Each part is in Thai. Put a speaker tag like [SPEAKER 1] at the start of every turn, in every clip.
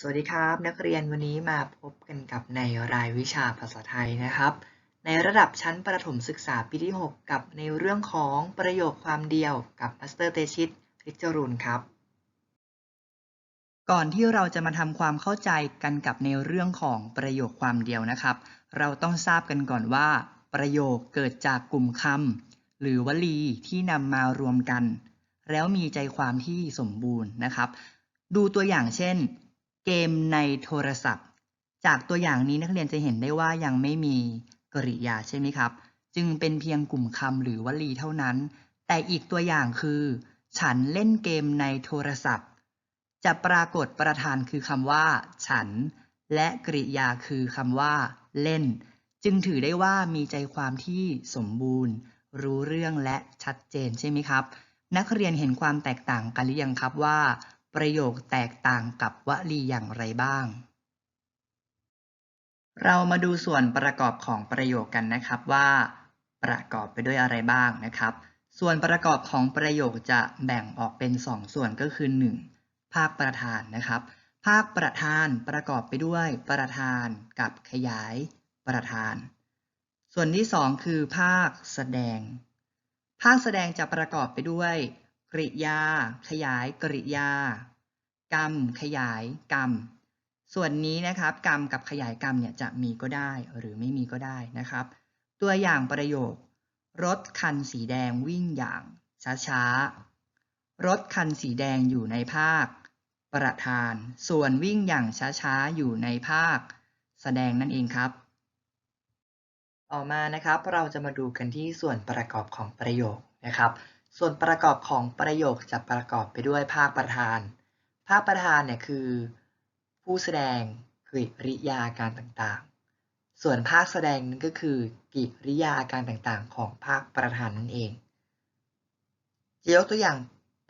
[SPEAKER 1] สวัสดีครับ นักเรียนวันนี้มาพบกันกับในรายวิชาภาษาไทยนะครับ ในระดับชั้นประถมศึกษาปีที่ 6 กับในเรื่องของประโยคความเดียวกับมาสเตอร์เตชิตริกจรูนครับ ก่อนที่เราจะมาทำความเข้าใจกันกับในเรื่องของประโยคความเดียวนะครับ เราต้องทราบกันก่อนว่า ประโยคเกิดจากกลุ่มคำหรือวลีที่นำมารวมกัน แล้วมีใจความที่สมบูรณ์นะครับ ดูตัวอย่างเช่น เกมในโทรศัพท์ จากตัวอย่างนี้นักเรียนจะเห็นได้ว่ายังไม่มีกริยาใช่ไหมครับ จึงเป็นเพียงกลุ่มคำหรือวลีเท่านั้น แต่อีกตัวอย่างคือ ฉันเล่นเกมในโทรศัพท์ จะปรากฏประธานคือคำว่า ฉัน และกริยาคือคำว่า เล่น จึงถือได้ว่ามีใจความที่สมบูรณ์ รู้เรื่องและชัดเจนใช่ไหมครับ นักเรียนเห็นความแตกต่างกันหรือยังครับว่า ประโยคแตกต่างกับวลีอย่างไรบ้าง เรามาดูส่วนประกอบของประโยคกันนะครับว่า ประกอบไปด้วยอะไรบ้างนะครับ ส่วนประกอบของประโยคจะแบ่งออกเป็น 2 ส่วนก็คือ 1. ภาคประธานนะครับ ภาคประธานประกอบไปด้วยประธานกับขยายประธาน ส่วนที่ 2 คือภาคแสดง ภาคแสดงจะประกอบไปด้วย กริยา ขยายกริยา กรรม ขยายกรรม ส่วนนี้นะครับ กรรมกับขยายกรรมเนี่ยจะมีก็ได้หรือไม่มีก็ได้นะครับ ตัวอย่างประโยค รถคันสีแดงวิ่งอย่างช้าๆ รถคันสีแดงอยู่ในภาค ประธาน ส่วนวิ่งอย่างช้าๆ อยู่ในภาค แสดงนั่นเองครับต่อมานะครับเราจะมาดูกันที่ส่วนประกอบของประโยคนะครับ ส่วนประกอบของประโยคจะประกอบไปด้วยภาคประธาน ภาคประธานเนี่ยคือ ผู้แสดงกริยาการต่างๆ ส่วนภาคแสดงนั้นก็คือ กิริยาการต่างๆ ของภาคประธานนั่นเองจะยกตัวอย่าง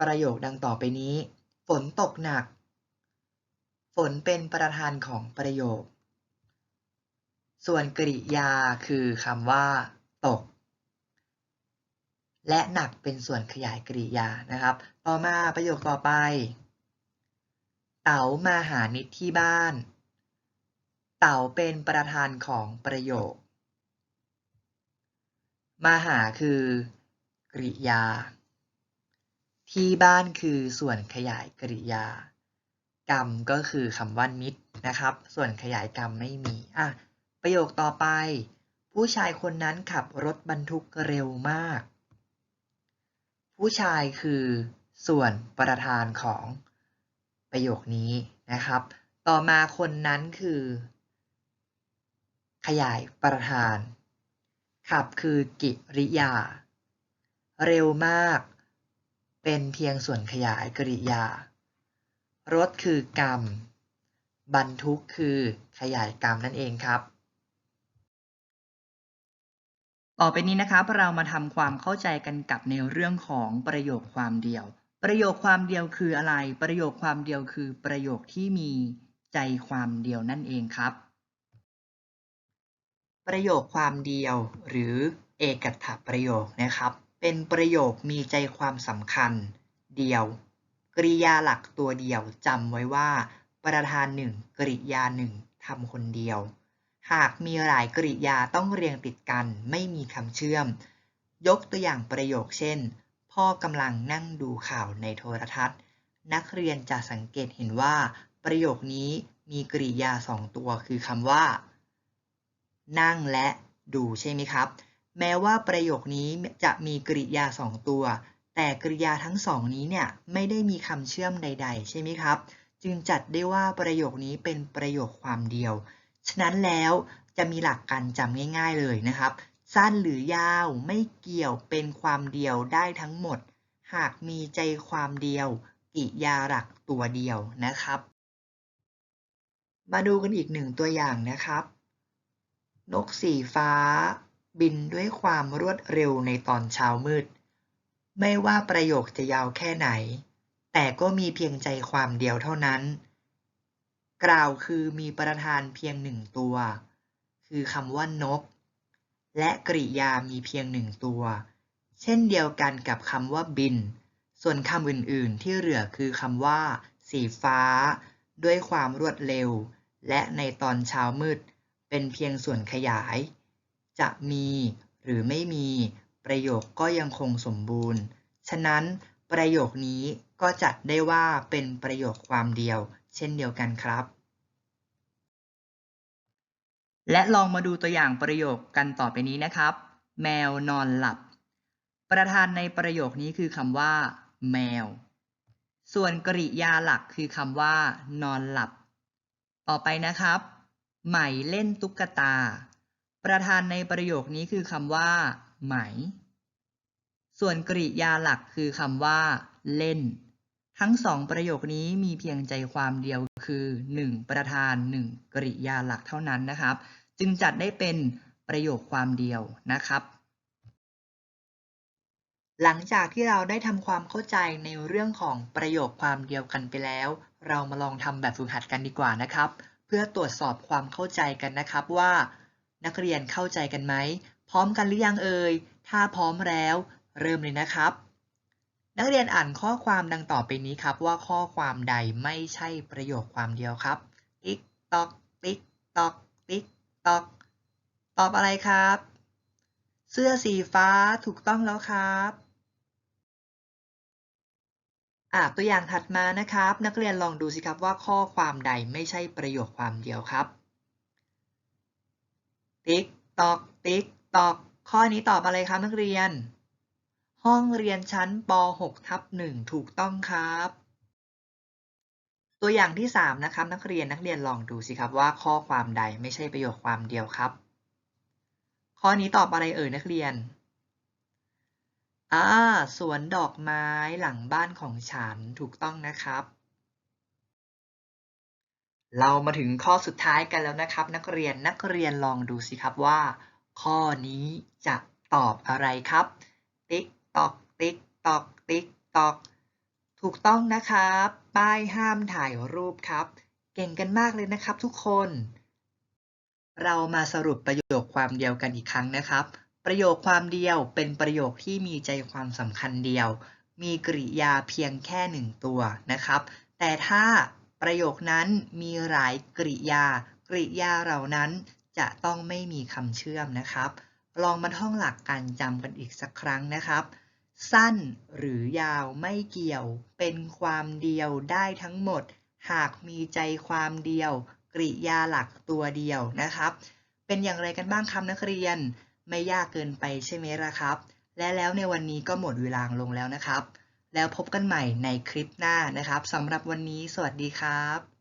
[SPEAKER 1] ประโยคดังต่อไปนี้ ฝนตกหนัก ฝนเป็นประธานของประโยค ส่วนกริยาคือคำว่า ตก และหนักเป็นส่วนขยายกริยานะครับ ต่อมาประโยคต่อไป เต๋ามาหานิดที่บ้าน เต๋าเป็นประธานของประโยค มาหาคือกริยา ที่บ้านคือส่วนขยายกริยา กรรมก็คือคำว่านิดนะครับ ส่วนขยายกรรมไม่มีอะประโยคต่อไป ผู้ชายคนนั้นขับรถบรรทุกเร็วมาก ผู้ชายคือส่วนประธานของประโยคนี้นะครับ ต่อมาคนนั้นคือ ขยายประธาน ขับคือกิริยา เร็วมาก เป็นเพียงส่วนขยายกริยา รถคือกรรม บรรทุกคือขยายกรรมนั่นเองครับ ต่อไปนี้นะครับเรามาทำความเข้าใจกันกับในเรื่องของประโยคความเดียว ประโยคความเดียวคืออะไร ประโยคความเดียวคือประโยคที่มีใจความเดียวนั่นเองครับ ประโยคความเดียวหรือเอกถประโยคนะครับ เป็นประโยคมีใจความสำคัญ เดียว กริยาหลักตัวเดียวจำไว้ว่า ประธานหนึ่งกริยาหนึ่งทำคนเดียว หากมีหลายกริยาต้องเรียงติดกัน ไม่มีคำเชื่อม ยกตัวอย่างประโยคเช่น พ่อกำลังนั่งดูข่าวในโทรทัศน์ นักเรียนจะสังเกตเห็นว่า ประโยคนี้มีกริยาสองตัวคือคำว่า นั่งและดูใช่ไหมครับ แม้ว่าประโยคนี้จะมีกริยาสองตัว แต่กริยาทั้งสองนี้เนี่ยไม่ได้มีคำเชื่อมใด ๆ ใช่ไหมครับ จึงจัดได้ว่าประโยคนี้เป็นประโยคความเดียว ฉะนั้นแล้วจะมีหลักการจำง่าย ๆเลยนะครับ สั้นหรือยาวไม่เกี่ยวเป็นความเดียวได้ทั้งหมด หากมีใจความเดียว กิยาหลักตัวเดียวนะครับ มาดูกันอีกหนึ่งตัวอย่างนะครับ นกสีฟ้า บินด้วยความรวดเร็วในตอนเช้ามืด ไม่ว่าประโยคจะยาวแค่ไหน แต่ก็มีเพียงใจความเดียวเท่านั้น กล่าวคือมีประธานเพียงหนึ่งตัว คือคำว่านก และกริยามีเพียงหนึ่งตัว เช่นเดียวกันกับคำว่าบิน ส่วนคำอื่น ๆ ที่เหลือคือคำว่า สีฟ้า ด้วยความรวดเร็ว และในตอนเช้ามืด เป็นเพียงส่วนขยาย จะมีหรือไม่มีประโยคก็ยังคงสมบูรณ์ ฉะนั้นประโยคนี้ก็จัดได้ว่าเป็นประโยคความเดียว เช่นเดียวกันครับ และลองมาดูตัวอย่างประโยคกันต่อไปนี้นะครับ แมวนอนหลับ ประธานในประโยคนี้คือคำว่า แมว ส่วนกริยาหลักคือคำว่า นอนหลับ ต่อไปนะครับ ไหมเล่นตุ๊กตา ประธานในประโยคนี้คือคำว่า ไหม ส่วนกริยาหลักคือคำว่า เล่น ทั้งสองประโยคนี้มีเพียงใจความเดียวคือ 1 ประธาน 1 กริยาหลักเท่านั้นนะครับ จึงจัดได้เป็นประโยคความเดียวนะครับ หลังจากที่เราได้ทำความเข้าใจในเรื่องของประโยคความเดียวกันไปแล้ว เรามาลองทำแบบฝึกหัดกันดีกว่านะครับ เพื่อตรวจสอบความเข้าใจกันนะครับว่า นักเรียนเข้าใจกันไหม พร้อมกันหรือยังเอ่ย ถ้าพร้อมแล้ว เริ่มเลยนะครับ นักเรียนอ่านข้อความดังต่อไปนี้ครับ ว่าข้อความใดไม่ใช่ประโยคความเดียวครับ ติ๊กตอก ติ๊กตอก ติ๊กตอก ตอบอะไรครับ เสื้อสีฟ้าถูกต้องแล้วครับอ่าตัวอย่างถัดมานะครับ นักเรียนลองดูสิครับว่าข้อความใดไม่ใช่ประโยคความเดียวครับ ติ๊กตอก ติ๊กตอก ข้อนี้ตอบอะไรครับนักเรียน ห้องเรียนชั้นป .6 ทับ1ถูกต้องครับ ตัวอย่างที่ 3 นะครับ นักเรียนนักเรียนลองดูสิครับว่าข้อความใดไม่ใช่ประโยคความเดียวครับ ข้อนี้ตอบอะไรเอ่ยนักเรียนอ่าสวนดอกไม้หลังบ้านของฉันถูกต้องนะครับ เรามาถึงข้อสุดท้ายกันแล้วนะครับ นักเรียนนักเรียนลองดูสิครับว่า ข้อนี้จะตอบอะไรครับติ๊ก ตอกติ๊กตอกติ๊กตอก ถูกต้องนะครับ ป้ายห้ามถ่ายรูปครับ เก่งกันมากเลยนะครับทุกคน เรามาสรุปประโยคความเดียวกันอีกครั้งนะครับ ประโยคความเดียวเป็นประโยคที่มีใจความสำคัญเดียว มีกริยาเพียงแค่หนึ่งตัวนะครับ แต่ถ้าประโยคนั้นมีหลายกริยากริยาเหล่านั้นจะต้องไม่มีคำเชื่อมนะครับ ลองมาท่องหลักการจำกันอีกสักครั้งนะครับ สั้นหรือยาวไม่เกี่ยว เป็นความเดียวได้ทั้งหมด หากมีใจความเดียว กริยาหลักตัวเดียวนะครับ เป็นอย่างไรกันบ้างครับนักเรียน ไม่ยากเกินไปใช่ไหมล่ะครับ และแล้วในวันนี้ก็หมดเวลาลงแล้วนะครับ แล้วพบกันใหม่ในคลิปหน้านะครับสำหรับวันนี้ สวัสดีครับ